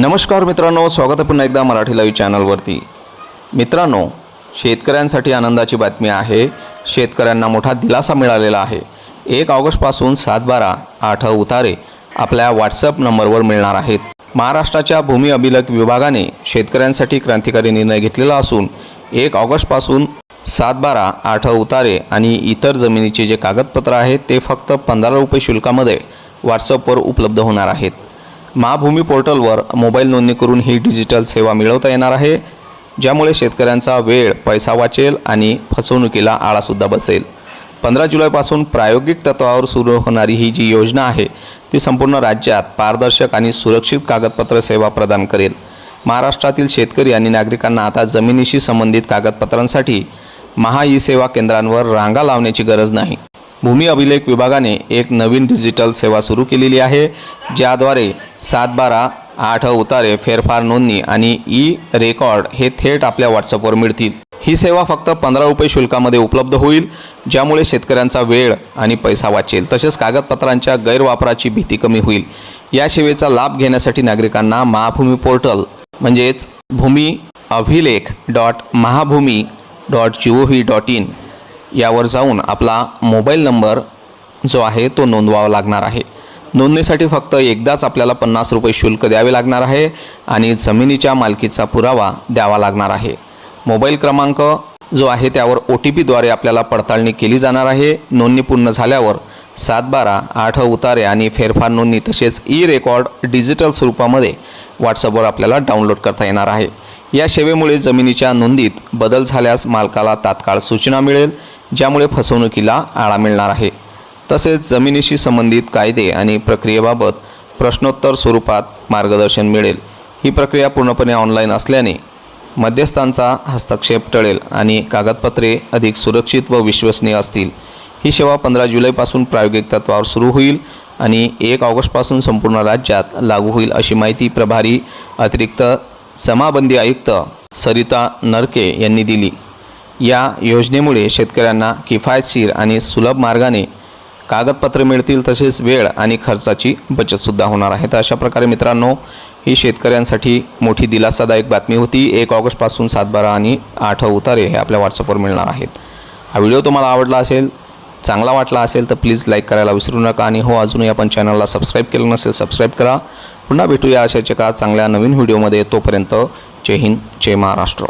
नमस्कार मित्रांनो स्वागत आहे पुन्हा एकदा मराठी लाईव्ह चॅनलवरती मित्रांनो शेतकऱ्यांसाठी आनंदाची बातमी आहे. शेतकऱ्यांना मोठा दिलासा मिळालेला आहे. एक ऑगस्टपासून सात बारा आठ उतारे आपल्या व्हॉट्सअप नंबरवर मिळणार आहेत. महाराष्ट्राच्या भूमी अभिलेख विभागाने शेतकऱ्यांसाठी क्रांतिकारी निर्णय घेतलेला असून एक ऑगस्टपासून सात बारा आठ उतारे आणि इतर जमिनीचे जे कागदपत्र आहेत ते फक्त पंधरा रुपये शुल्कामध्ये व्हॉट्सअपवर उपलब्ध होणार आहेत. महाभूमी पोर्टलवर मोबाईल नोंदणी करून ही डिजिटल सेवा मिळवता येणार आहे ज्यामुळे शेतकऱ्यांचा वेळ पैसा वाचेल आणि फसवणुकीला आळासुद्धा बसेल. पंधरा जुलैपासून प्रायोगिक तत्वावर सुरू होणारी ही जी योजना आहे ती संपूर्ण राज्यात पारदर्शक आणि सुरक्षित कागदपत्र सेवा प्रदान करेल. महाराष्ट्रातील शेतकरी आणि नागरिकांना आता जमिनीशी संबंधित कागदपत्रांसाठी महा ई सेवा केंद्रांवर रांगा लावण्याची गरज नाही. भूमी अभिलेख विभागाने एक नवीन डिजिटल सेवा सुरू केलेली आहे ज्याद्वारे सात बारा आठ उतारे फेरफार नोंदणी आणि ई रेकॉर्ड हे थेट आपल्या व्हॉट्सअपवर मिळतील. ही सेवा फक्त पंधरा रुपये शुल्कामध्ये उपलब्ध होईल ज्यामुळे शेतकऱ्यांचा वेळ आणि पैसा वाचेल. तसेच कागदपत्रांच्या गैरवापराची भीती कमी होईल. या सेवेचा लाभ घेण्यासाठी नागरिकांना महाभूमी पोर्टल म्हणजेच भूमी अभिलेख dot Mahabhumi dot G O V dot in यावर जाऊन आपला मोबाईल नंबर जो आहे तो नोंदवावा लागणार आहे. नोंदणीसाठी फक्त एकदाच आपल्याला पन्नास रुपये शुल्क द्यावे लागणार आहे आणि जमिनीच्या मालकीचा पुरावा द्यावा लागणार आहे. मोबाईल क्रमांक जो आहे त्यावर ओ टी पीद्वारे आपल्याला पडताळणी केली जाणार आहे. नोंदणी पूर्ण झाल्यावर सात बारा आठ उतारे आणि फेरफार नोंदणी तसेच ई रेकॉर्ड डिजिटल स्वरूपामध्ये व्हॉट्सअपवर आपल्याला डाउनलोड करता येणार आहे. या सेवेमुळे जमिनीच्या नोंदीत बदल झाल्यास मालकाला तात्काळ सूचना मिळेल ज्यामुळे फसवणुकीला आळा मिळणार आहे. तसेच जमिनीशी संबंधित कायदे आणि प्रक्रियेबाबत प्रश्नोत्तर स्वरूपात मार्गदर्शन मिळेल. ही प्रक्रिया पूर्णपणे ऑनलाईन असल्याने मध्यस्थांचा हस्तक्षेप टळेल आणि कागदपत्रे अधिक सुरक्षित व विश्वसनीय असतील. ही सेवा पंधरा जुलैपासून प्रायोगिक तत्वावर सुरू होईल आणि एक ऑगस्टपासून संपूर्ण राज्यात लागू होईल अशी माहिती प्रभारी अतिरिक्त जमाबंदी आयुक्त सरिता नरके यांनी दिली. या योजनेमुळे शेतकऱ्यांना किफायतशीर आणि सुलभ मार्गाने कागदपत्रे मिळतील तसेच वेळ आणि खर्चाची बचतसुद्धा होणार आहे. तर अशा प्रकारे मित्रांनो ही शेतकऱ्यांसाठी मोठी दिलासादायक बातमी होती. एक ऑगस्टपासून सात बारा आणि आठ उतारे हे आपल्या व्हॉट्सअपवर मिळणार आहेत. हा व्हिडिओ तुम्हाला आवडला असेल चांगला वाटला असेल तर प्लीज लाईक करायला विसरू नका आणि हो अजूनही आपण चॅनलला सबस्क्राईब केलं नसेल सबस्क्राईब करा. पुन्हा भेटूया अशाच एका चांगल्या नवीन व्हिडिओमध्ये. तोपर्यंत जय हिंद जय महाराष्ट्र.